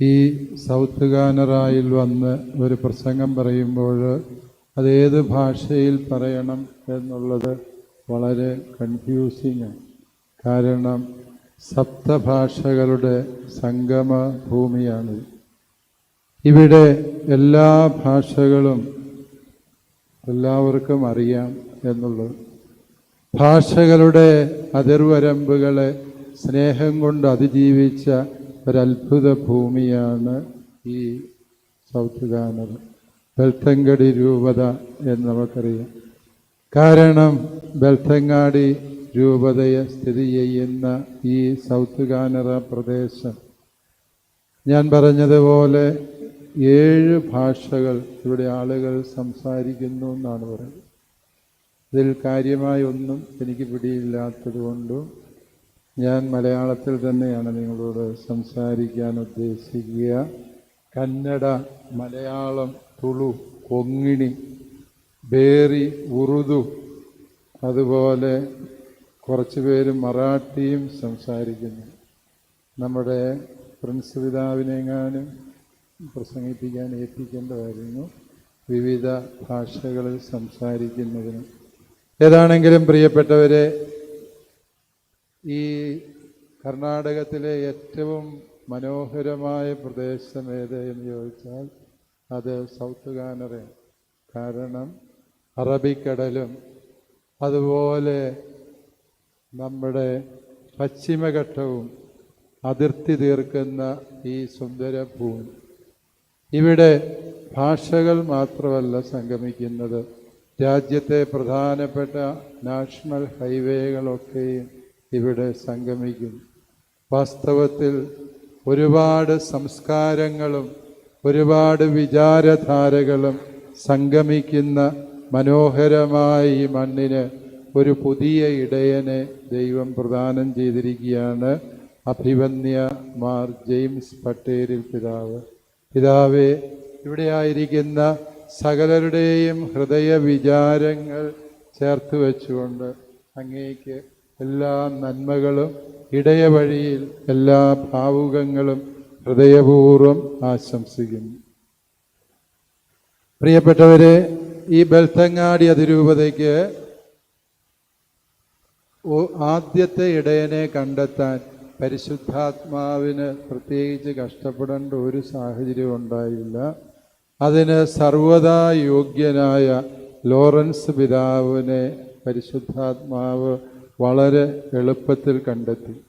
ഈ സൗത്ത് ഗാനറായിൽ വന്ന് ഒരു പ്രസംഗം പറയുമ്പോൾ അതേത് ഭാഷയിൽ പറയണം എന്നുള്ളത് വളരെ കൺഫ്യൂസിങ് കാരണം സപ്തഭാഷകളുടെ സംഗമ ഭൂമിയാണ് ഇവിടെ എല്ലാ ഭാഷകളും എല്ലാവർക്കും അറിയാം എന്നുള്ളത്. ഭാഷകളുടെ അതിർവരമ്പുകളെ സ്നേഹം കൊണ്ട് അതിജീവിച്ച ഒരത്ഭുത ഭൂമിയാണ് ഈ സൗത്ത് ഗാനർ ബെൽത്തങ്കടി രൂപത എന്ന് നമുക്കറിയാം. കാരണം ബെൽത്തങ്ങാടി രൂപതയെ സ്ഥിതി ചെയ്യുന്ന ഈ സൗത്ത് ഗാനറ പ്രദേശം. ഞാൻ പറഞ്ഞതുപോലെ ഏഴ് ഭാഷകൾ ഇവിടെ ആളുകൾ സംസാരിക്കുന്നു എന്നാണ് പറയുന്നത്. ഇതിൽ കാര്യമായൊന്നും എനിക്ക് പിടിയില്ലാത്തത് കൊണ്ടും ഞാൻ മലയാളത്തിൽ തന്നെയാണ് നിങ്ങളോട് സംസാരിക്കാൻ ഉദ്ദേശിക്കുക. കന്നഡ മലയാളം തുളു കൊങ്ങിണി ബേറി ഉറുദു അതുപോലെ കുറച്ച് പേര് മറാഠിയും സംസാരിക്കുന്നു. നമ്മുടെ പ്രിൻസ് പിതാവിനെങ്ങാനും പ്രസംഗിപ്പിക്കാൻ ഏൽപ്പിക്കേണ്ടതായിരുന്നു. വിവിധ ഭാഷകളിൽ സംസാരിക്കുന്നതിന്. ഏതാണെങ്കിലും പ്രിയപ്പെട്ടവരെ ഈ കർണാടകത്തിലെ ഏറ്റവും മനോഹരമായ പ്രദേശം ഏത് എന്ന് ചോദിച്ചാൽ അത് സൗത്ത് കാനറയാണ് കാരണം അറബിക്കടലും അതുപോലെ നമ്മുടെ പശ്ചിമഘട്ടവും അതിർത്തി തീർക്കുന്ന ഈ സുന്ദര ഭൂമി ഇവിടെ ഭാഷകൾ മാത്രമല്ല സംഗമിക്കുന്നത്. രാജ്യത്തെ പ്രധാനപ്പെട്ട നാഷണൽ ഹൈവേകളൊക്കെയും ഇവിടെ സംഗമിക്കും വാസ്തവത്തിൽ ഒരുപാട് സംസ്കാരങ്ങളും ഒരുപാട് വിചാരധാരകളും സംഗമിക്കുന്ന മനോഹരമായ ഈ മണ്ണിന് ഒരു പുതിയ ഇടയനെ ദൈവം പ്രദാനം ചെയ്തിരിക്കുകയാണ്. അഭിവന്യ മാർ ജെയിംസ് പട്ടേരിൽ പിതാവ്. പിതാവെ ഇവിടെ ആയിരിക്കുന്ന സകലരുടെയും ഹൃദയ വിചാരങ്ങൾ ചേർത്ത് വെച്ചുകൊണ്ട് അങ്ങേക്ക് എല്ലാ നന്മകളും ഇടയവഴിയിൽ എല്ലാ ഭാവുകങ്ങളും ഹൃദയപൂർവം ആശംസിക്കുന്നു. പ്രിയപ്പെട്ടവരെ ഈ ബൽത്തങ്ങാടി അതിരൂപതയ്ക്ക് ആദ്യത്തെ ഇടയനെ കണ്ടെത്താൻ പരിശുദ്ധാത്മാവിന് പ്രത്യേകിച്ച് കഷ്ടപ്പെടേണ്ട ഒരു സാഹചര്യം ഉണ്ടായില്ല. അതിന് സർവദാ യോഗ്യനായ ലോറൻസ് പിതാവിനെ പരിശുദ്ധാത്മാവ് വളരെ എളുപ്പത്തിൽ കണ്ടെത്തി.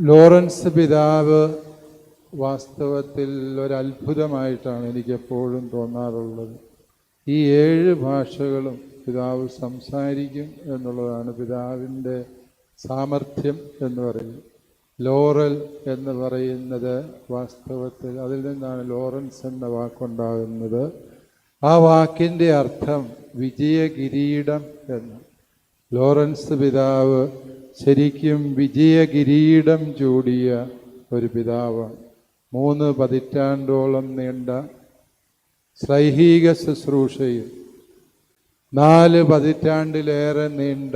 ലോറൻസ് പിതാവ് വാസ്തവത്തിൽ ഒരത്ഭുതമായിട്ടാണ് എനിക്കെപ്പോഴും തോന്നാറുള്ളത്. ഈ ഏഴ് ഭാഷകളും പിതാവ് സംസാരിക്കും എന്നുള്ളതാണ് പിതാവിന്റെ സാമർഥ്യം എന്ന് പറയുന്നത്. ലോറൽ എന്ന് പറയുന്നത് വാസ്തവത്തിൽ അതിൽ നിന്നാണ് ലോറൻസ് എന്ന വാക്കുണ്ടാകുന്നത്. ആ വാക്കിന്റെ അർത്ഥം വിജയകിരീടം എന്ന്. ലോറൻസ് പിതാവ് ശരിക്കും വിജയകിരീടം ചൂടിയ ഒരു പിതാവാണ്. മൂന്ന് പതിറ്റാണ്ടോളം നീണ്ട ശ്ലൈഹിക ശുശ്രൂഷയിൽ നാല് പതിറ്റാണ്ടിലേറെ നീണ്ട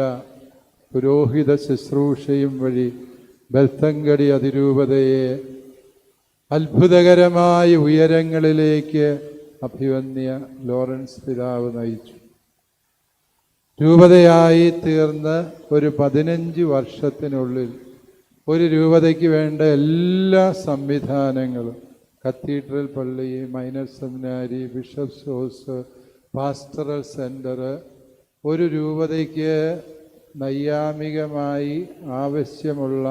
പുരോഹിത ശുശ്രൂഷയും വഴി ബൽത്തങ്കടി അതിരൂപതയെ അത്ഭുതകരമായ ഉയരങ്ങളിലേക്ക് അഭിവന്യ ലോറൻസ് പിതാവ് നയിച്ചു. രൂപതയായി തീർന്ന് ഒരു പതിനഞ്ച് വർഷത്തിനുള്ളിൽ ഒരു രൂപതയ്ക്ക് വേണ്ട എല്ലാ സംവിധാനങ്ങളും കത്തീഡ്രൽ പള്ളി minor seminary bishops house pastoral centre ഒരു രൂപതയ്ക്ക് നൈയാമികമായി ആവശ്യമുള്ള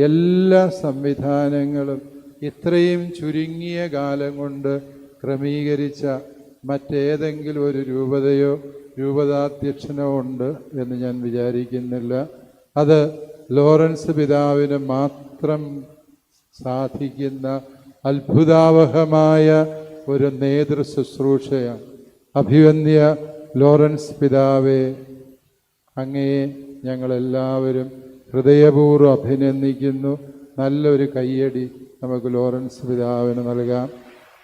എല്ലാ സംവിധാനങ്ങളും ഇത്രയും ചുരുങ്ങിയ കാലം കൊണ്ട് ക്രമീകരിച്ച മറ്റേതെങ്കിലും ഒരു രൂപതയോ രൂപതാധ്യക്ഷനോ ഉണ്ട് എന്ന് ഞാൻ വിചാരിക്കുന്നില്ല. അത് ലോറൻസ് പിതാവിന് മാത്രം സാധിക്കുന്ന അത്ഭുതാവഹമായ ഒരു നേതൃ ശുശ്രൂഷയാണ്. അഭിവന്യ ലോറൻസ് പിതാവെ അങ്ങയെ ഞങ്ങളെല്ലാവരും ഹൃദയപൂർവം അഭിനന്ദിക്കുന്നു. നല്ലൊരു കയ്യടി നമുക്ക് ലോറൻസ് പിതാവിന് നൽകാം.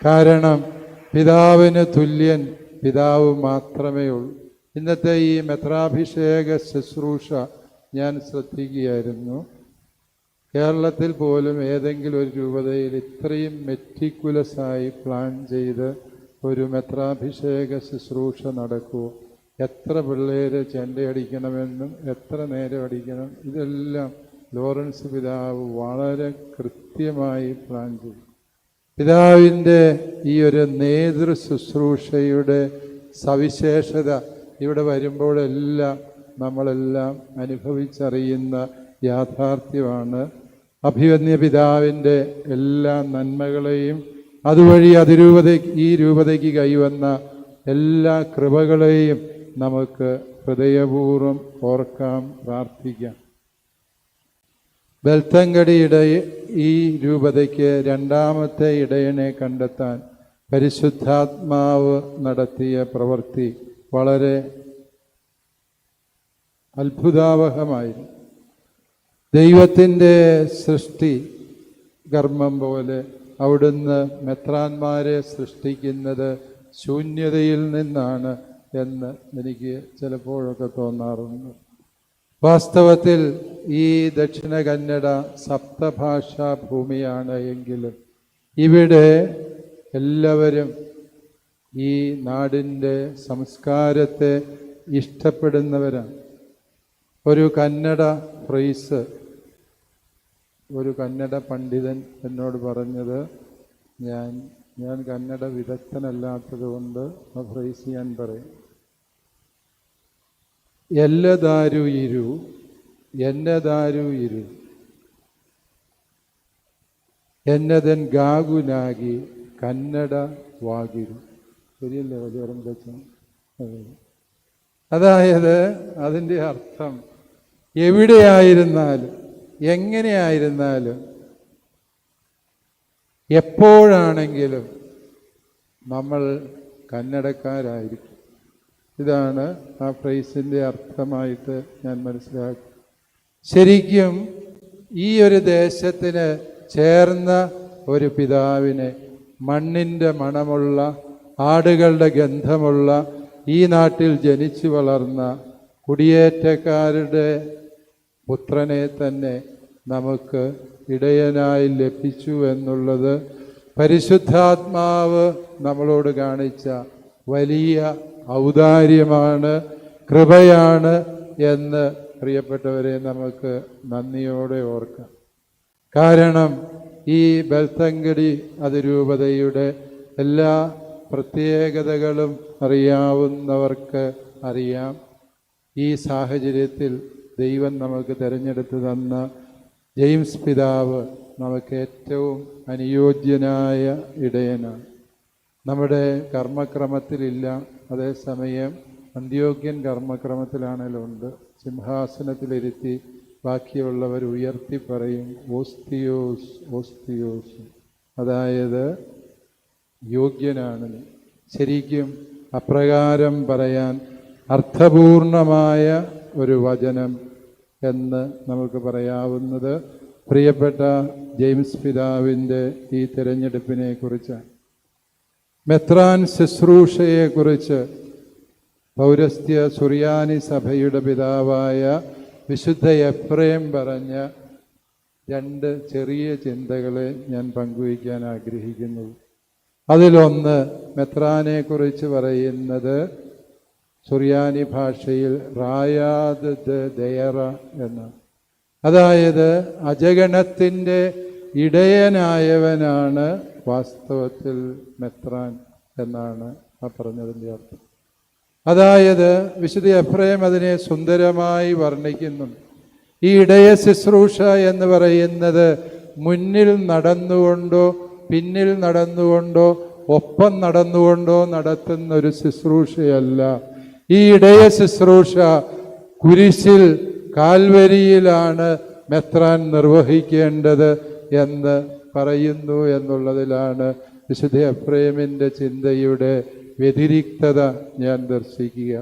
കാരണം പിതാവിന് തുല്യൻ പിതാവ് മാത്രമേ ഉള്ളൂ ഇന്നത്തെ ഈ മെത്രാഭിഷേക ശുശ്രൂഷ ഞാൻ ശ്രദ്ധിക്കുകയായിരുന്നു. കേരളത്തിൽ പോലും ഏതെങ്കിലും ഒരു രൂപതയിൽ ഇത്രയും മെറ്റിക്കുലസായി പ്ലാൻ ചെയ്ത് ഒരു മെത്രാഭിഷേക ശുശ്രൂഷ നടക്കൂ. എത്ര പിള്ളേര് ചെണ്ടയടിക്കണമെന്നും എത്ര നേരം അടിക്കണം ഇതെല്ലാം ലോറൻസ് പിതാവ് വളരെ കൃത്യമായി പ്ലാൻ ചെയ്തു. പിതാവിന്റെ ഈ ഒരു നേതൃ ശുശ്രൂഷയുടെ സവിശേഷത ഇവിടെ വരുമ്പോഴെല്ലാം നമ്മളെല്ലാം അനുഭവിച്ചറിയുന്ന യാഥാർത്ഥ്യമാണ്. അഭിവന്യ പിതാവിന്റെ എല്ലാ നന്മകളെയും അതുവഴി അതിരൂപത ഈ രൂപതയ്ക്ക് കൈവന്ന എല്ലാ കൃപകളെയും നമുക്ക് ഹൃദയപൂർവം ഓർക്കാം പ്രാർത്ഥിക്കാം. ബെൽത്തങ്കടി ഈ രൂപതയ്ക്ക് രണ്ടാമത്തെ ഇടയനെ കണ്ടെത്താൻ പരിശുദ്ധാത്മാവ് നടത്തിയ പ്രവൃത്തി വളരെ അത്ഭുതാവഹമായിരുന്നു ദൈവത്തിന്റെ സൃഷ്ടി കർമ്മം പോലെ അവിടുന്ന് മെത്രാന്മാരെ സൃഷ്ടിക്കുന്നത് ശൂന്യതയിൽ നിന്നാണ് എന്ന് എനിക്ക് ചിലപ്പോഴൊക്കെ തോന്നാറുണ്ട്. വാസ്തവത്തിൽ ഈ ദക്ഷിണ കന്നഡ സപ്തഭാഷാ ഭൂമിയാണ് എങ്കിലും ഇവിടെ എല്ലാവരും ഈ നാടിന്റെ സംസ്കാരത്തെ ഇഷ്ടപ്പെടുന്നവരാണ്. ഒരു കന്നഡ ഫ്രൈസ് ഒരു കന്നഡ പണ്ഡിതൻ എന്നോട് പറഞ്ഞത് ഞാൻ ഞാൻ കന്നഡ വിദഗ്ധനല്ലാത്തത് കൊണ്ട് ആ ഫ്രൈസ് ഞാൻ പറയും. എല്ലതാരു ഇരു എന്നതാരു ഇരു. എന്നതൻ ഗാഗുനാകി കന്നഡ വാകിരു ശരിയല്ലേ വലിയ അതായത് അതിന്റെ അർത്ഥം എവിടെയായിരുന്നാലും എങ്ങനെയായിരുന്നാലും എപ്പോഴാണെങ്കിലും നമ്മൾ കന്നടക്കാരായിരിക്കും ഇതാണ് ആ ഫ്രൈസിന്റെ അർത്ഥമായിട്ട് ഞാൻ മനസ്സിലാക്കി. ശരിക്കും ഈ ഒരു ദേശത്തിന് ചേർന്ന ഒരു പിതാവിനെ മണ്ണിന്റെ മണമുള്ള ആടുകളുടെ ഗന്ധമുള്ള ഈ നാട്ടിൽ ജനിച്ചു വളർന്ന കുടിയേറ്റക്കാരുടെ പുത്രനെ തന്നെ നമുക്ക് ഇടയനായി ലഭിച്ചു എന്നുള്ളത് പരിശുദ്ധാത്മാവ് നമ്മളോട് കാണിച്ച വലിയ ഔദാര്യമാണ് കൃപയാണ് എന്ന് പ്രിയപ്പെട്ടവരെ നമുക്ക് നന്ദിയോടെ ഓർക്കാം. കാരണം ഈ ബൽത്തങ്കടി അതിരൂപതയുടെ എല്ലാ പ്രത്യേകതകളും അറിയാവുന്നവർക്ക് അറിയാം. ഈ സാഹചര്യത്തിൽ ദൈവം നമുക്ക് തിരഞ്ഞെടുത്ത് തന്ന ജെയിംസ് പിതാവ് നമുക്ക് ഏറ്റവും അനുയോജ്യനായ ഇടയനാണ്. നമ്മുടെ കർമ്മക്രമത്തിലില്ല. അതേസമയം അന്ത്യോഗ്യൻ കർമ്മക്രമത്തിലാണെങ്കിലും ഉണ്ട്. സിംഹാസനത്തിലിരുത്തി ബാക്കിയുള്ളവർ ഉയർത്തി പറയും ഓസ്തിയോസ് ഓസ്തിയോസ്. അതായത് യോഗ്യനാണ്. ശരിക്കും അപ്രകാരം പറയാൻ അർത്ഥപൂർണമായ ഒരു വചനം എന്ന് നമുക്ക് പറയാവുന്നത് പ്രിയപ്പെട്ട ജെയിംസ് പിതാവിന്റെ ഈ തിരഞ്ഞെടുപ്പിനെ കുറിച്ച് മെത്രാൻ ശുശ്രൂഷയെക്കുറിച്ച് പൗരസ്ത്യ സുറിയാനി സഭയുടെ പിതാവായ വിശുദ്ധ എഫ്രേം പറഞ്ഞ രണ്ട് ചെറിയ ചിന്തകളെ ഞാൻ പങ്കുവയ്ക്കാൻ ആഗ്രഹിക്കുന്നു അതിലൊന്ന് മെത്രാനെ കുറിച്ച് പറയുന്നത് സുറിയാനി ഭാഷയിൽ റായാദ് ദയറ എന്ന്. അതായത് അജഗണത്തിന്റെ ഇടയനായവനാണ് വാസ്തവത്തിൽ മെത്രാൻ എന്നാണ് ആ പറഞ്ഞതിന്റെ അർത്ഥം. അതായത് വിശുദ്ധ എഫ്രയം അതിനെ സുന്ദരമായി വർണിക്കുന്നു ഈ ഇടയ ശുശ്രൂഷ എന്ന് പറയുന്നത് മുന്നിൽ നടന്നുകൊണ്ടോ പിന്നിൽ നടന്നുകൊണ്ടോ ഒപ്പം നടന്നുകൊണ്ടോ നടത്തുന്ന ഒരു ശുശ്രൂഷയല്ല. ഈ ഇടയ ശുശ്രൂഷ കുരിശിൽ കാൽവരിയിലാണ് മെത്രാൻ നിർവഹിക്കേണ്ടത് എന്ന് പറയുന്നു എന്നുള്ളതിലാണ് വിശുദ്ധ അഫ്രേമിന്റെ ചിന്തയുടെ വ്യതിരിക്തത ഞാൻ ദർശിക്കുക.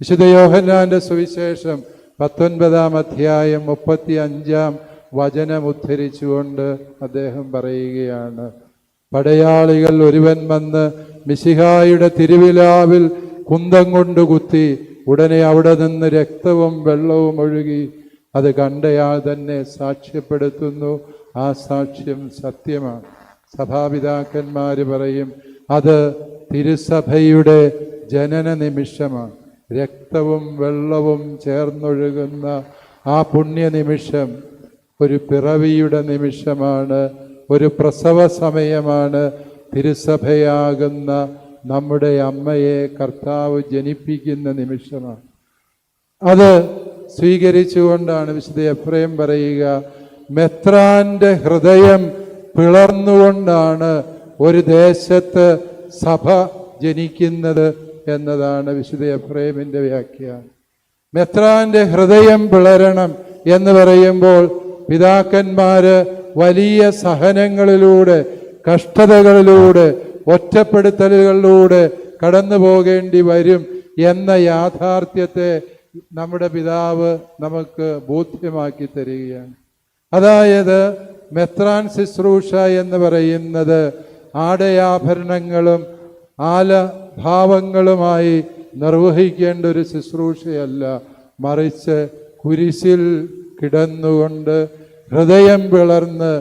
വിശുദ്ധ യോഹന്നാന്റെ സുവിശേഷം പത്തൊൻപതാം അധ്യായം മുപ്പത്തി അഞ്ചാം വചനം ഉദ്ധരിച്ചുകൊണ്ട് അദ്ദേഹം പറയുകയാണ് പടയാളികൾ ഒരുവൻ വന്ന് മിശിഹായുടെ തിരുവിലാവിൽ കുന്തം കൊണ്ട് കുത്തി ഉടനെ അവിടെ നിന്ന് രക്തവും വെള്ളവും ഒഴുകി അത് കണ്ടയാൾ തന്നെ സാക്ഷ്യപ്പെടുത്തുന്നു. ആ സാക്ഷ്യം സത്യമാണ്. സഭാപിതാക്കന്മാർ പറയും അത് തിരുസഭയുടെ ജനന നിമിഷമാണ്. രക്തവും വെള്ളവും ചേർന്നൊഴുകുന്ന ആ പുണ്യ നിമിഷം ഒരു പിറവിയുടെ നിമിഷമാണ്. ഒരു പ്രസവ സമയമാണ്. തിരുസഭയാകുന്ന നമ്മുടെ അമ്മയെ കർത്താവ് ജനിപ്പിക്കുന്ന നിമിഷമാണ്. അത് സ്വീകരിച്ചുകൊണ്ടാണ് വിശുദ്ധ എഫ്രൈം പറയുക മെത്രാന്റെ ഹൃദയം പിളർന്നുകൊണ്ടാണ് ഒരു ദേശത്ത് സഭ ജനിക്കുന്നത് എന്നതാണ് വിശുദ്ധ എഫ്രൈമിന്റെ വ്യാഖ്യാനം. മെത്രാന്റെ ഹൃദയം പിളരണം എന്ന് പറയുമ്പോൾ പിതാക്കന്മാര് വലിയ സഹനങ്ങളിലൂടെ കഷ്ടതകളിലൂടെ ഒറ്റപ്പെടുത്തലുകളിലൂടെ കടന്നു പോകേണ്ടി വരും എന്ന യാഥാർത്ഥ്യത്തെ നമ്മുടെ പിതാവ് നമുക്ക് ബോധ്യമാക്കി തരികയാണ്. അതായത് മെത്രാൻ ശുശ്രൂഷ എന്ന് പറയുന്നത് ആടയാഭരണങ്ങളും ആലഭാവങ്ങളുമായി നിർവഹിക്കേണ്ട ഒരു ശുശ്രൂഷയല്ല. മറിച്ച് കുരിശിൽ കിടന്നുകൊണ്ട് ഹൃദയം പിളർന്ന്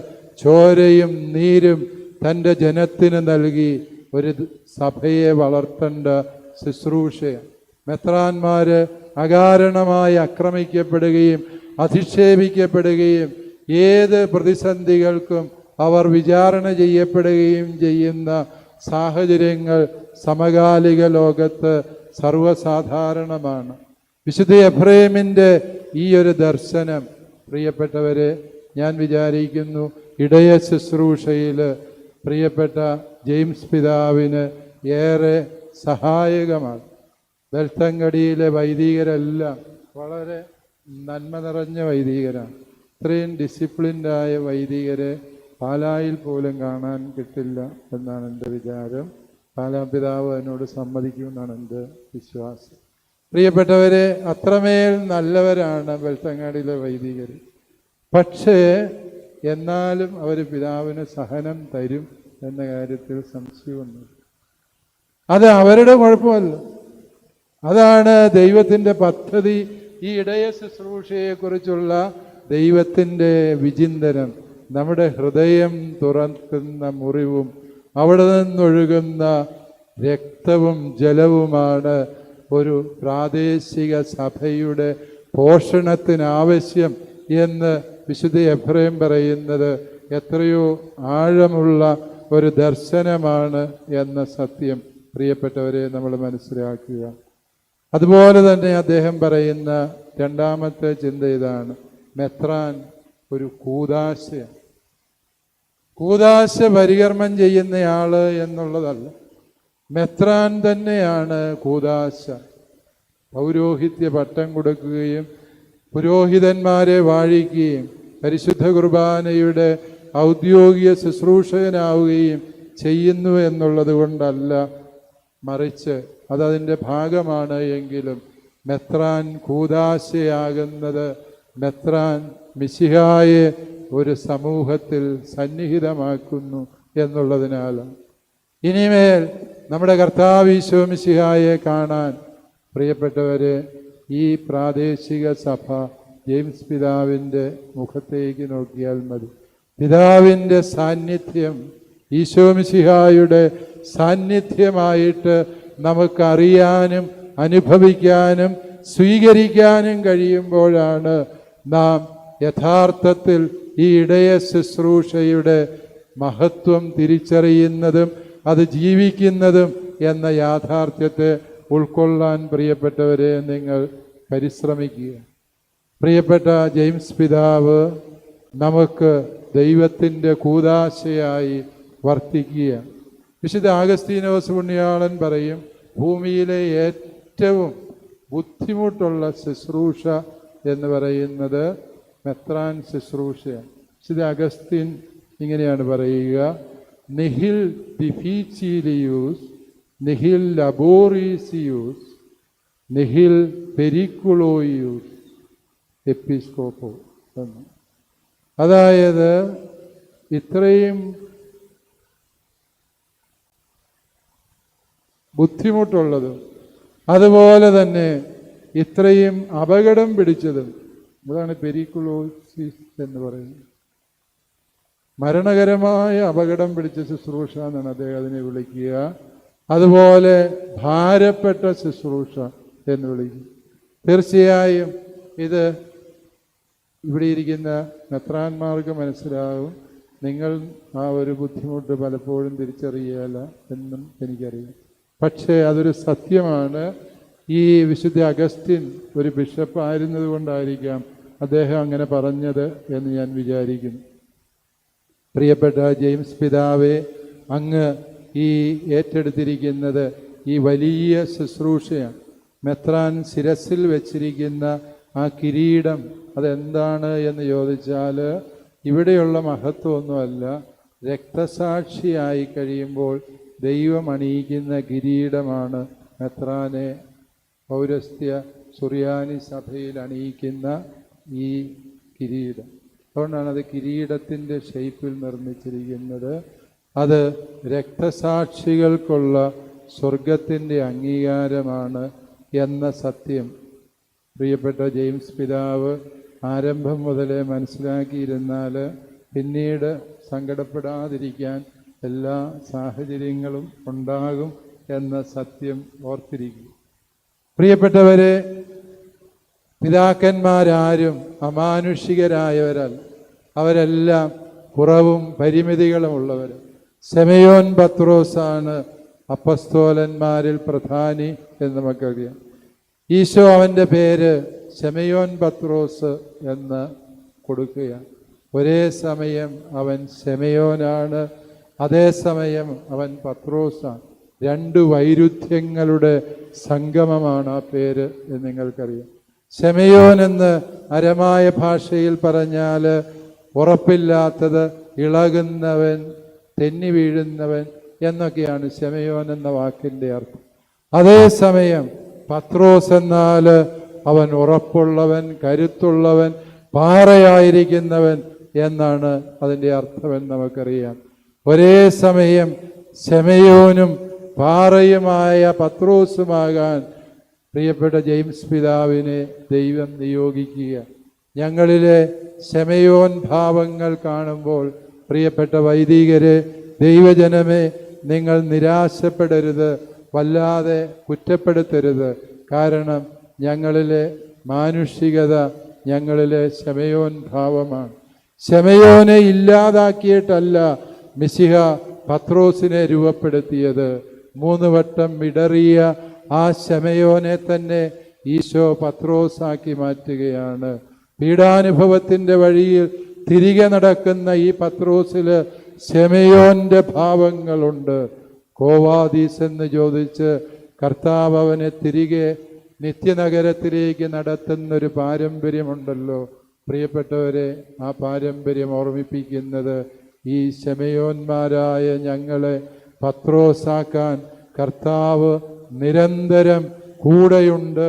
ചോരയും നീരും തന്റെ ജനത്തിന് നൽകി ഒരു സഭയെ വളർത്തേണ്ട ശുശ്രൂഷയാണ്. മെത്രാന്മാർ അകാരണമായി ആക്രമിക്കപ്പെടുകയും അധിക്ഷേപിക്കപ്പെടുകയും ഏത് പ്രതിസന്ധികൾക്കും അവർ വിചാരണ ചെയ്യപ്പെടുകയും ചെയ്യുന്ന സാഹചര്യങ്ങൾ സമകാലിക ലോകത്ത് സർവസാധാരണമാണ്. വിശുദ്ധ എഫ്രേമിന്റെ ഈ ഒരു ദർശനം പ്രിയപ്പെട്ടവരെ ഞാൻ വിചാരിക്കുന്നു ഇടയ ശുശ്രൂഷയിൽ പ്രിയപ്പെട്ട ജെയിംസ് പിതാവിന് ഏറെ സഹായകമാണ്. ബെൽത്തങ്കടിയിലെ വൈദികരെല്ലാം വളരെ നന്മ നിറഞ്ഞ വൈദികരാണ്. ഇത്രയും ഡിസിപ്ലിൻഡായ വൈദികരെ പാലായിൽ പോലും കാണാൻ കിട്ടില്ല എന്നാണ് എന്റെ വിചാരം. പാലാ പിതാവ് എന്നോട് സമ്മതിക്കുമെന്നാണ് എന്റെ വിശ്വാസം. പ്രിയപ്പെട്ടവരെ അത്രമേൽ നല്ലവരാണ് വെൽത്തങ്ങാടിയിലെ വൈദികർ പക്ഷേ എന്നാലും അവർ പിതാവിന് സഹനം തരും എന്ന കാര്യത്തിൽ സംശയമൊന്നുമില്ല. അത് അവരുടെ കുഴപ്പമല്ല. അതാണ് ദൈവത്തിന്റെ പദ്ധതി ഈ ഇടയ ശുശ്രൂഷയെക്കുറിച്ചുള്ള ദൈവത്തിന്റെ വിചിന്തനം. നമ്മുടെ ഹൃദയം തുറക്കുന്ന മുറിവും അവിടെ നിന്നൊഴുകുന്ന രക്തവും ജലവുമാണ് ഒരു പ്രാദേശിക സഭയുടെ പോഷണത്തിനാവശ്യം എന്ന് വിശുദ്ധ എഫ്രയും പറയുന്നത് എത്രയോ ആഴമുള്ള ഒരു ദർശനമാണ് എന്ന സത്യം. പ്രിയപ്പെട്ടവരെ നമ്മൾ മനസ്സിലാക്കുക. അതുപോലെ തന്നെ അദ്ദേഹം പറയുന്ന രണ്ടാമത്തെ ചിന്ത ഇതാണ്. മെത്രാൻ ഒരു കൂതാശയാണ്. കൂതാശ പരികർമ്മം ചെയ്യുന്നയാൾ എന്നുള്ളതല്ല. മെത്രാൻ തന്നെയാണ് കൂതാശ പൗരോഹിത്യ പട്ടം കൊടുക്കുകയും പുരോഹിതന്മാരെ വാഴിക്കുകയും പരിശുദ്ധ കുർബാനയുടെ ഔദ്യോഗിക ശുശ്രൂഷകനാവുകയും ചെയ്യുന്നു എന്നുള്ളത് കൊണ്ടല്ല മറിച്ച് അതതിന്റെ ഭാഗമാണ് എങ്കിലും മെത്രാൻ കൂതാശയാകുന്നത് മെത്രാൻ മിശിഹായെ ഒരു സമൂഹത്തിൽ സന്നിഹിതമാക്കുന്നു എന്നുള്ളതിനാലാണ്. ഇനിമേൽ നമ്മുടെ കർത്താവ് ഈശോമിശിഹായെ കാണാൻ പ്രിയപ്പെട്ടവരെ ഈ പ്രാദേശിക സഭ ജെയിംസ് പിതാവിന്റെ മുഖത്തേക്ക് നോക്കിയാൽ മതി. പിതാവിന്റെ സാന്നിധ്യം ഈശോമിശിഹായുടെ സാന്നിധ്യമായിട്ട് നമുക്കറിയാനും അനുഭവിക്കാനും സ്വീകരിക്കാനും കഴിയുമ്പോഴാണ് നാം യഥാർത്ഥത്തിൽ ഈ ഇടയ ശുശ്രൂഷയുടെ മഹത്വം തിരിച്ചറിയുന്നതും അത് ജീവിക്കുന്നതും എന്ന യാഥാർത്ഥ്യത്തെ ഉൾക്കൊള്ളാൻ പ്രിയപ്പെട്ടവരെ നിങ്ങൾ പരിശ്രമിക്കുക. പ്രിയപ്പെട്ട ജെയിംസ് പിതാവ് നമുക്ക് ദൈവത്തിന്റെ കൂതാശയായി വർത്തിക്കുക. വിശുദ്ധ ആഗസ്തീനോസ് പുണ്യാളൻ പറയും ഭൂമിയിലെ ഏറ്റവും ബുദ്ധിമുട്ടുള്ള ശുശ്രൂഷ എന്ന് പറയുന്നത് മെത്രാൻ ശുശ്രൂഷയാണ്. വിശുദ്ധ അഗസ്തീൻ ഇങ്ങനെയാണ് പറയുക നിഹിൽ difficilius, നിഹിൽ ലബോറീസിയൂസ് നിഹിൽ പെരിക്കുളോയൂസ് എപ്പിസ്കോപ്പോ എന്ന് അതായത് ഇത്രയും ബുദ്ധിമുട്ടുള്ളതും അതുപോലെ തന്നെ ഇത്രയും അപകടം പിടിച്ചതും അതാണ് പെരിക്കുളോസിസ് എന്ന് പറയുന്നത്. മരണകരമായ അപകടം പിടിച്ച ശുശ്രൂഷ എന്നാണ് അദ്ദേഹം അതിനെ വിളിക്കുക. അതുപോലെ ഭാരപ്പെട്ട ശുശ്രൂഷ എന്ന് വിളിക്കും. തീർച്ചയായും ഇത് ഇവിടെ ഇരിക്കുന്ന മെത്രാന്മാർക്ക് മനസ്സിലാകും നിങ്ങൾ ആ ഒരു ബുദ്ധിമുട്ട് പലപ്പോഴും തിരിച്ചറിയല്ല എന്നും എനിക്കറിയാം. പക്ഷേ അതൊരു സത്യമാണ്. ഈ വിശുദ്ധ അഗസ്റ്റിൻ ഒരു ബിഷപ്പ് ആയിരുന്നത് കൊണ്ടായിരിക്കാം അദ്ദേഹം അങ്ങനെ പറഞ്ഞത് എന്ന് ഞാൻ വിചാരിക്കുന്നു. പ്രിയപ്പെട്ട ജെയിംസ് പിതാവെ അങ്ങ് ഈ ഏറ്റെടുത്തിരിക്കുന്നത് ഈ വലിയ ശുശ്രൂഷയാണ്. മെത്രാൻ ശിരസിൽ വച്ചിരിക്കുന്ന ആ കിരീടം അതെന്താണ് എന്ന് ചോദിച്ചാൽ ഇവിടെയുള്ള മഹത്വമൊന്നുമല്ല. രക്തസാക്ഷിയായി കഴിയുമ്പോൾ ദൈവം അണിയിക്കുന്ന കിരീടമാണ് മെത്രാനെ പൗരസ്ത്യ സുറിയാനി സഭയിൽ അണിയിക്കുന്ന ഈ കിരീടം. അതുകൊണ്ടാണ് അത് കിരീടത്തിന്റെ ഷേപ്പിൽ നിർമ്മിച്ചിരിക്കുന്നത്. അത് രക്തസാക്ഷികൾക്കുള്ള സ്വർഗത്തിന്റെ അംഗീകാരമാണ് എന്ന സത്യം. പ്രിയപ്പെട്ട ജെയിംസ് പിതാവ് ആരംഭം മുതലേ മനസ്സിലാക്കിയിരുന്നാൽ പിന്നീട് സങ്കടപ്പെടാതിരിക്കാൻ എല്ലാ സാഹചര്യങ്ങളും ഉണ്ടാകും എന്ന സത്യം ഓർത്തിരിക്കും പ്രിയപ്പെട്ടവരെ പിതാക്കന്മാരാരും അമാനുഷികരായവരല്ല അവരെല്ലാം കുറവും പരിമിതികളും ഉള്ളവർ. സെമയോൻ പത്രോസാണ് അപ്പസ്തോലന്മാരിൽ പ്രധാനി എന്ന് നമുക്കറിയാം. ഈശോ അവന്റെ പേര് സെമയോൻ പത്രോസ് എന്ന് കൊടുക്കുകയാണ്. ഒരേ സമയം അവൻ സെമയോനാണ് അതേസമയം അവൻ പത്രോസാണ്. രണ്ട് വൈരുദ്ധ്യങ്ങളുടെ സംഗമമാണ് ആ പേര് എന്ന് നിങ്ങൾക്കറിയാം. ശമയോൻ എന്ന് അരമായ ഭാഷയിൽ പറഞ്ഞാൽ ഉറപ്പില്ലാത്തത് ഇളകുന്നവൻ തെന്നി വീഴുന്നവൻ എന്നൊക്കെയാണ് ശമയോൻ എന്ന വാക്കിന്റെ അർത്ഥം അതേസമയം പത്രോസ് എന്നാൽ അവൻ ഉറപ്പുള്ളവൻ കരുത്തുള്ളവൻ പാറയായിരിക്കുന്നവൻ എന്നാണ് അതിന്റെ അർത്ഥമെന്ന് നമുക്കറിയാം. ഒരേ സമയം ശമയോനും പാറയുമായ പത്രോസുമാകാൻ പ്രിയപ്പെട്ട ജെയിംസ് പിതാവിനെ ദൈവം നിയോഗിക്കുക. ഞങ്ങളിലെ ശമയോൻ ഭാവങ്ങൾ കാണുമ്പോൾ പ്രിയപ്പെട്ട വൈദികരെ ദൈവജനമേ നിങ്ങൾ നിരാശപ്പെടരുത് വല്ലാതെ കുറ്റപ്പെടുത്തരുത്. കാരണം ഞങ്ങളിലെ മാനുഷികത ഞങ്ങളിലെ ശമയോൻ ഭാവമാണ്. ശമയോനെ ഇല്ലാതാക്കിയിട്ടല്ല മിശിഹ പത്രോസിനെ രൂപപ്പെടുത്തിയത്. മൂന്ന് വട്ടം ഇടറിയ ആ ശമയോനെ തന്നെ ഈശോ പത്രോസാക്കി മാറ്റുകയാണ്. പീഡാനുഭവത്തിന്റെ വഴിയിൽ തിരികെ നടക്കുന്ന ഈ പത്രോസിൽ ശമയോന്റെ ഭാവങ്ങളുണ്ട്. കോവാദീസ് എന്ന് ചോദിച്ച് കർത്താവ് അവനെ തിരികെ നിത്യനഗരത്തിലേക്ക് നടത്തുന്നൊരു പാരമ്പര്യമുണ്ടല്ലോ. പ്രിയപ്പെട്ടവരെ ആ പാരമ്പര്യം ഓർമ്മിപ്പിക്കുന്നത് ഈ ശമയോന്മാരായ ഞങ്ങളെ പത്രോസാക്കാൻ കർത്താവ് നിരന്തരം കൂടെയുണ്ട്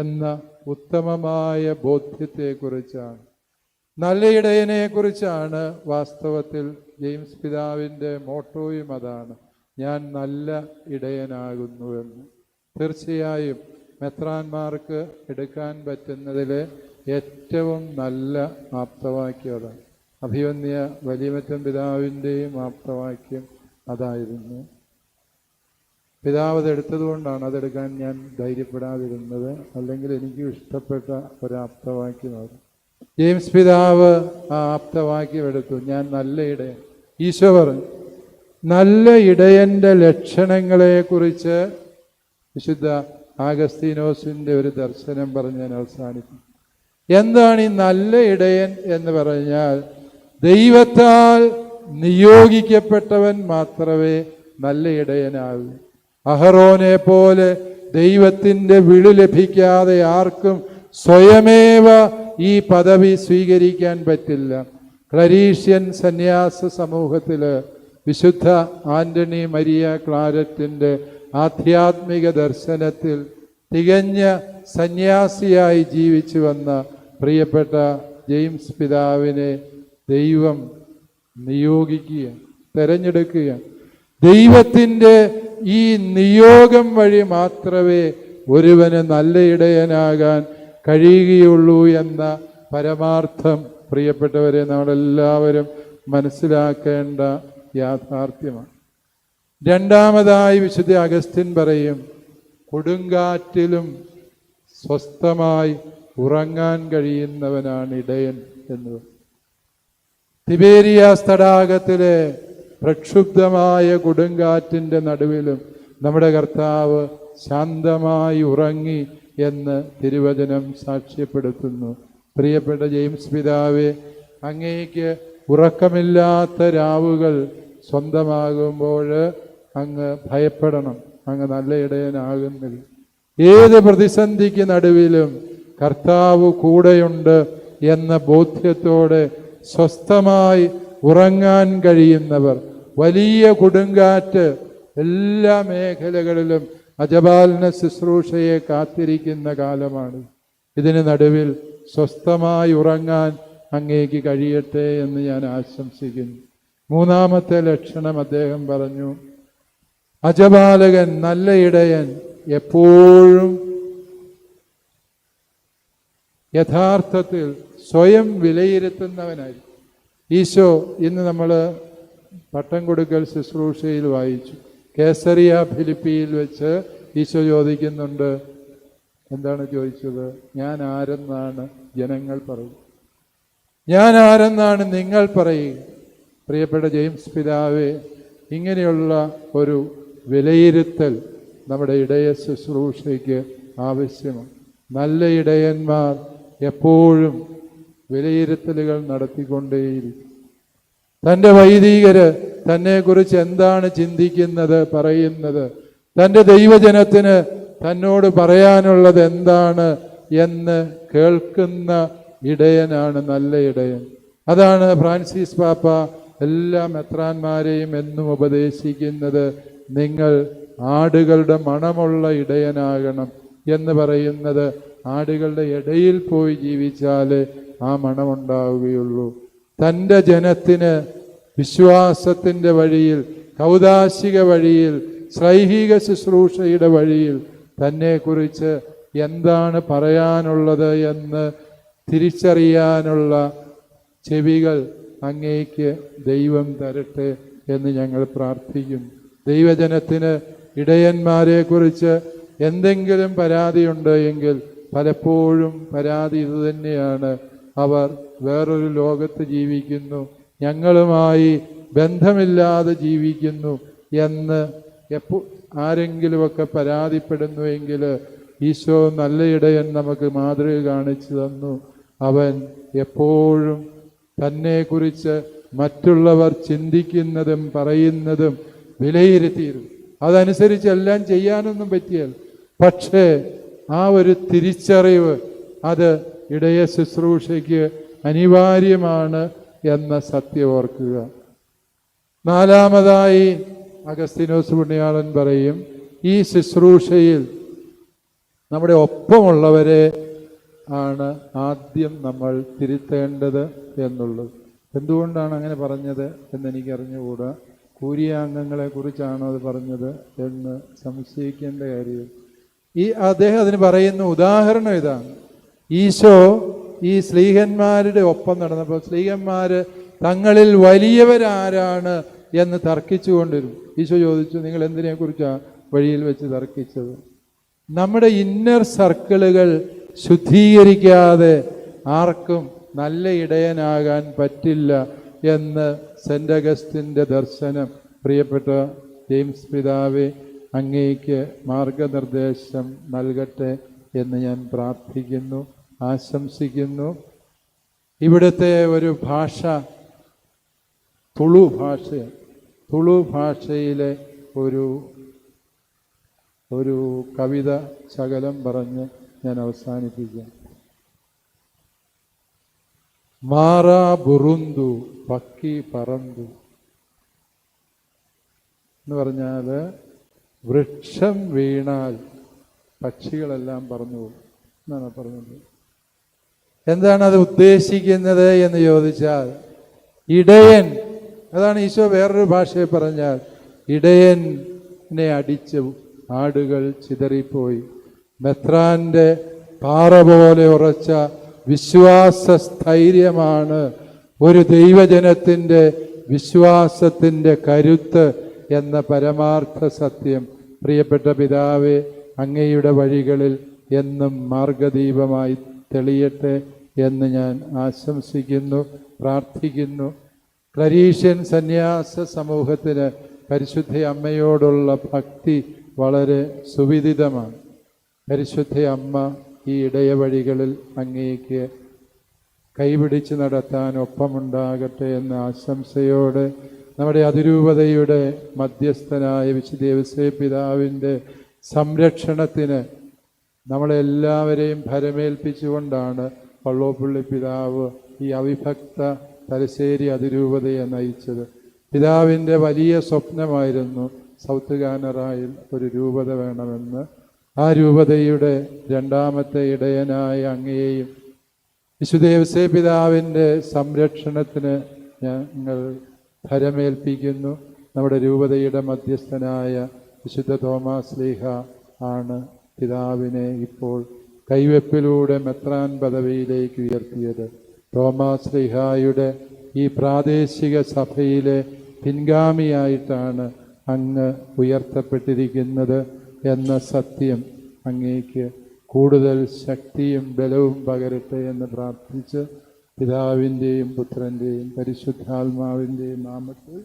എന്ന ഉത്തമമായ ബോധ്യത്തെക്കുറിച്ചാണ്. നല്ല ഇടയനെക്കുറിച്ചാണ് വാസ്തവത്തിൽ ജെയിംസ് പിതാവിന്റെ മോട്ടോയും അതാണ്. ഞാൻ നല്ല ഇടയനാകുന്നുവെന്ന്. തീർച്ചയായും മെത്രാന്മാർക്ക് എടുക്കാൻ പറ്റുന്നതിലെ ഏറ്റവും നല്ല ആപ്തവാക്യം അഭിവന്യ വലിയമറ്റം പിതാവിന്റെയും ആപ്തവാക്യം അതായിരുന്നു. പിതാവ് അത് എടുത്തതുകൊണ്ടാണ് അതെടുക്കാൻ ഞാൻ ധൈര്യപ്പെടാതിരുന്നത്. അല്ലെങ്കിൽ എനിക്ക് ഇഷ്ടപ്പെട്ട ഒരു ആപ്തവാക്യമായിരുന്നു ജെയിംസ് പിതാവ് ആ ആപ്തവാക്യം എടുത്തു. ഞാൻ നല്ല ഇടയൻ ഈശോ പറഞ്ഞു നല്ല ഇടയന്റെ ലക്ഷണങ്ങളെക്കുറിച്ച് വിശുദ്ധ ആഗസ്തീനോസിന്റെ ഒരു ദർശനം പറഞ്ഞ് ഞാൻ അവസാനിക്കും. എന്താണ് ഈ നല്ല ഇടയൻ എന്ന് പറഞ്ഞാൽ ദൈവത്താൽ നിയോഗിക്കപ്പെട്ടവൻ മാത്രമേ നല്ല ഇടയനാകൂ അഹറോനെ പോലെ ദൈവത്തിന്റെ വിളി ലഭിക്കാതെ ആർക്കും സ്വയമേവ ഈ പദവി സ്വീകരിക്കാൻ പറ്റില്ല. ക്ലരീഷ്യൻ സന്യാസ സമൂഹത്തിൽ വിശുദ്ധ ആന്റണി മരിയ ക്ലാരറ്റിന്റെ ആധ്യാത്മിക ദർശനത്തിൽ തികഞ്ഞ സന്യാസിയായി ജീവിച്ചു വന്ന പ്രിയപ്പെട്ട ജെയിംസ് പിതാവിനെ ദൈവം നിയോഗിക്കുക തെരഞ്ഞെടുക്കുക ദൈവത്തിന്റെ ഈ നിയോഗം വഴി മാത്രമേ ഒരുവന് നല്ല ഇടയനാകാൻ കഴിയുകയുള്ളൂ എന്ന പരമാർത്ഥം പ്രിയപ്പെട്ടവരെ നമ്മളെല്ലാവരും മനസ്സിലാക്കേണ്ട യാഥാർത്ഥ്യമാണ്. രണ്ടാമതായി വിശുദ്ധ അഗസ്റ്റിൻ പറയും കൊടുങ്കാറ്റിലും സ്വസ്ഥമായി ഉറങ്ങാൻ കഴിയുന്നവനാണ് ഇടയൻ എന്നത് തിബേരിയാസ് തടാകത്തിലെ പ്രക്ഷുബ്ധമായ കൊടുങ്കാറ്റിന്റെ നടുവിലും നമ്മുടെ കർത്താവ് ശാന്തമായി ഉറങ്ങി എന്ന് തിരുവചനം സാക്ഷ്യപ്പെടുത്തുന്നു. പ്രിയപ്പെട്ട ജെയിംസ് പിതാവെ അങ്ങേക്ക് ഉറക്കമില്ലാത്ത രാവുകൾ സ്വന്തമാകുമ്പോൾ അങ്ങ് ഭയപ്പെടണം. അങ്ങ് നല്ല ഇടയനാകുന്നില്ല. ഏത് പ്രതിസന്ധിക്ക് നടുവിലും കർത്താവ് കൂടെയുണ്ട് എന്ന ബോധ്യത്തോടെ സ്വസ്ഥമായി ഉറങ്ങാൻ കഴിയുന്നവർ വലിയ കൊടുങ്കാറ്റ് എല്ലാ മേഖലകളിലും അജപാലന ശുശ്രൂഷയെ കാത്തിരിക്കുന്ന കാലമാണ്. ഇതിന് നടുവിൽ സ്വസ്ഥമായി ഉറങ്ങാൻ അങ്ങേക്ക് കഴിയട്ടെ എന്ന് ഞാൻ ആശംസിക്കുന്നു. മൂന്നാമത്തെ ലക്ഷണം അദ്ദേഹം പറഞ്ഞു അജപാലകൻ നല്ല ഇടയൻ എപ്പോഴും യഥാർത്ഥത്തിൽ സ്വയം വിലയിരുത്തുന്നവനായി ഈശോ ഇന്ന് നമ്മൾ പട്ടം കൊടുക്കൽ ശുശ്രൂഷയിൽ വായിച്ചു. കേസറിയ ഫിലിപ്പിയിൽ വെച്ച് ഈശോ ചോദിക്കുന്നുണ്ട് എന്താണ് ചോദിച്ചത്? ഞാൻ ആരെന്നാണ് ജനങ്ങൾ പറയുക? ഞാൻ ആരെന്നാണ് നിങ്ങൾ പറയുക? പ്രിയപ്പെട്ട ജെയിംസ് പിതാവെ ഇങ്ങനെയുള്ള ഒരു വിലയിരുത്തൽ നമ്മുടെ ഇടയ ശുശ്രൂഷയ്ക്ക് ആവശ്യമാണ്. നല്ല ഇടയന്മാർ എപ്പോഴും വിലയിരുത്തലുകൾ നടത്തിക്കൊണ്ടേയിരിക്കും തന്റെ വൈദികര് തന്നെക്കുറിച്ച് എന്താണ് ചിന്തിക്കുന്നത് പറയുന്നത്? തന്റെ ദൈവജനത്തിന് തന്നോട് പറയാനുള്ളത് എന്താണ് എന്ന് കേൾക്കുന്ന ഇടയനാണ് നല്ല ഇടയൻ. അതാണ് ഫ്രാൻസിസ് പാപ്പ എല്ലാ മെത്രാന്മാരെയും എന്നും ഉപദേശിക്കുന്നത്. നിങ്ങൾ ആടുകളുടെ മണമുള്ള ഇടയനാകണം എന്ന് പറയുന്നത് ആടുകളുടെ ഇടയിൽ പോയി ജീവിച്ചാലേ ആ മണമുണ്ടാവുകയുള്ളൂ. തന്റെ ജനത്തിന് വിശ്വാസത്തിന്റെ വഴിയിൽ കൗതാശിക വഴിയിൽ ശ്രൈഹിക ശുശ്രൂഷയുടെ വഴിയിൽ തന്നെക്കുറിച്ച് എന്താണ് പറയാനുള്ളത് എന്ന് തിരിച്ചറിയാനുള്ള ചെവികൾ അങ്ങേക്ക് ദൈവം തരട്ടെ എന്ന് ഞങ്ങൾ പ്രാർത്ഥിക്കും. ദൈവജനത്തിന് ഇടയന്മാരെക്കുറിച്ച് എന്തെങ്കിലും പരാതിയുണ്ട് എങ്കിൽ പലപ്പോഴും പരാതി ഇതുതന്നെയാണ് അവർ വേറൊരു ലോകത്ത് ജീവിക്കുന്നു. ഞങ്ങളുമായി ബന്ധമില്ലാതെ ജീവിക്കുന്നു എന്ന് എപ്പോ ആരെങ്കിലുമൊക്കെ പരാതിപ്പെടുന്നുവെങ്കിൽ ഈശോ നല്ലയിടയൻ നമുക്ക് മാതൃക കാണിച്ചു തന്നു. അവൻ എപ്പോഴും തന്നെക്കുറിച്ച് മറ്റുള്ളവർ ചിന്തിക്കുന്നതും പറയുന്നതും വിലയിരുത്തിയിരുന്നു. അതനുസരിച്ച് എല്ലാം ചെയ്യാനൊന്നും പറ്റിയാൽ പക്ഷേ ആ ഒരു തിരിച്ചറിവ് അത് ഇടയ ശുശ്രൂഷയ്ക്ക് അനിവാര്യമാണ് എന്ന സത്യം ഓർക്കുക. നാലാമതായി അഗസ്തിനോസ് പുണ്യാളൻ പറയും ഈ ശുശ്രൂഷയിൽ നമ്മുടെ ഒപ്പമുള്ളവരെ ആണ് ആദ്യം നമ്മൾ തിരുത്തേണ്ടത് എന്നുള്ളത്. എന്തുകൊണ്ടാണ് അങ്ങനെ പറഞ്ഞത് എന്നെനിക്ക് അറിഞ്ഞുകൂടാ കൂരിയ അംഗങ്ങളെ കുറിച്ചാണോ അത് പറഞ്ഞത് എന്ന് സംശയിക്കേണ്ട കാര്യം. ഈ അദ്ദേഹം അതിന് പറയുന്ന ഉദാഹരണം ഇതാണ്. ഈശോ ഈ സ്ലീഹന്മാരുടെ ഒപ്പം നടന്നപ്പോൾ സ്ലീഹന്മാർ തങ്ങളിൽ വലിയവരാരാണ് എന്ന് തർക്കിച്ചു കൊണ്ടിരും ഈശോ ചോദിച്ചു നിങ്ങൾ എന്തിനെക്കുറിച്ചാണ് വഴിയിൽ വെച്ച് തർക്കിച്ചത്? നമ്മുടെ ഇന്നർ സർക്കിളുകൾ ശുദ്ധീകരിക്കാതെ ആർക്കും നല്ല ഇടയനാകാൻ പറ്റില്ല എന്ന് സെന്റ് അഗസ്റ്റിന്റെ ദർശനം. പ്രിയപ്പെട്ട ജെയിംസ് പിതാവെ അങ്ങേക്ക് മാർഗനിർദ്ദേശം നൽകട്ടെ എന്ന് ഞാൻ പ്രാർത്ഥിക്കുന്നു. ആശംസിക്കുന്നു. ഇവിടുത്തെ ഒരു ഭാഷ തുളു ഭാഷ തുളു ഭാഷയിലെ ഒരു ഒരു കവിത ശകലം പറഞ്ഞ് ഞാൻ അവസാനിപ്പിക്കാം. മാറാ ബുറുന്തു പക്കി പറന്തു. എന്ന് പറഞ്ഞാൽ വൃക്ഷം വീണാൽ പക്ഷികളെല്ലാം പറന്നു പോകും. എന്നാണ് പറഞ്ഞത്. എന്താണ് അത് ഉദ്ദേശിക്കുന്നത് എന്ന് ചോദിച്ചാൽ ഇടയൻ അതാണ് ഈശോ വേറൊരു ഭാഷയെ പറഞ്ഞാൽ ഇടയനെ അടിച്ച് ആടുകൾ ചിതറിപ്പോയി. മെത്രാന്റെ പാറ പോലെ ഉറച്ച വിശ്വാസ സ്ഥൈര്യമാണ് ഒരു ദൈവജനത്തിന്റെ വിശ്വാസത്തിന്റെ കരുത്ത് എന്ന പരമാർത്ഥ സത്യം. പ്രിയപ്പെട്ട പിതാവെ അങ്ങയുടെ വഴികളിൽ എന്നും മാർഗദീപമായി തെളിയട്ടെ. എന്ന് ഞാൻ ആശംസിക്കുന്നു പ്രാർത്ഥിക്കുന്നു. ക്ലരീഷ്യൻ സന്യാസ സമൂഹത്തിന് പരിശുദ്ധ അമ്മയോടുള്ള ഭക്തി വളരെ സുവിദിതമാണ്. പരിശുദ്ധ അമ്മ ഈ ഇടയവഴികളിൽ അങ്ങേക്ക് കൈപിടിച്ച് നടത്താൻ ഒപ്പമുണ്ടാകട്ടെ എന്ന ആശംസയോടെ നമ്മുടെ അതിരൂപതയുടെ മധ്യസ്ഥനായ വിശുദ്ധ പിതാവിന്റെ സംരക്ഷണത്തിന് നമ്മളെല്ലാവരെയും ഭരമേൽപ്പിച്ചുകൊണ്ടാണ് പള്ളോപ്പള്ളി പിതാവ് ഈ അവിഭക്ത തലശ്ശേരി അതിരൂപതയെ നയിച്ചത്. പിതാവിന്റെ വലിയ സ്വപ്നമായിരുന്നു സൗത്ത് കാനറായിൽ ഒരു രൂപത വേണമെന്ന്. ആ രൂപതയുടെ രണ്ടാമത്തെ ഇടയനായ അങ്ങയെയും വിശുദേവസേ പിതാവിന്റെ സംരക്ഷണത്തിന് ഞങ്ങൾ ഭരമേൽപ്പിക്കുന്നു. നമ്മുടെ രൂപതയുടെ മധ്യസ്ഥനായ വിശുദ്ധ തോമാസ് ലീഹ ആണ് പിതാവിനെ ഇപ്പോൾ കൈവെപ്പിലൂടെ മെത്രാൻ പദവിയിലേക്ക് ഉയർത്തിയത്. തോമാസ് ലിഹായുടെ ഈ പ്രാദേശിക സഭയിലെ പിൻഗാമിയായിട്ടാണ് അങ്ങ് ഉയർത്തപ്പെട്ടിരിക്കുന്നത് എന്ന സത്യം അങ്ങേക്ക് കൂടുതൽ ശക്തിയും ബലവും പകരട്ടെ എന്ന് പ്രാർത്ഥിച്ച് പിതാവിന്റെയും പുത്രന്റെയും പരിശുദ്ധാത്മാവിന്റെയും നാമത്തിൽ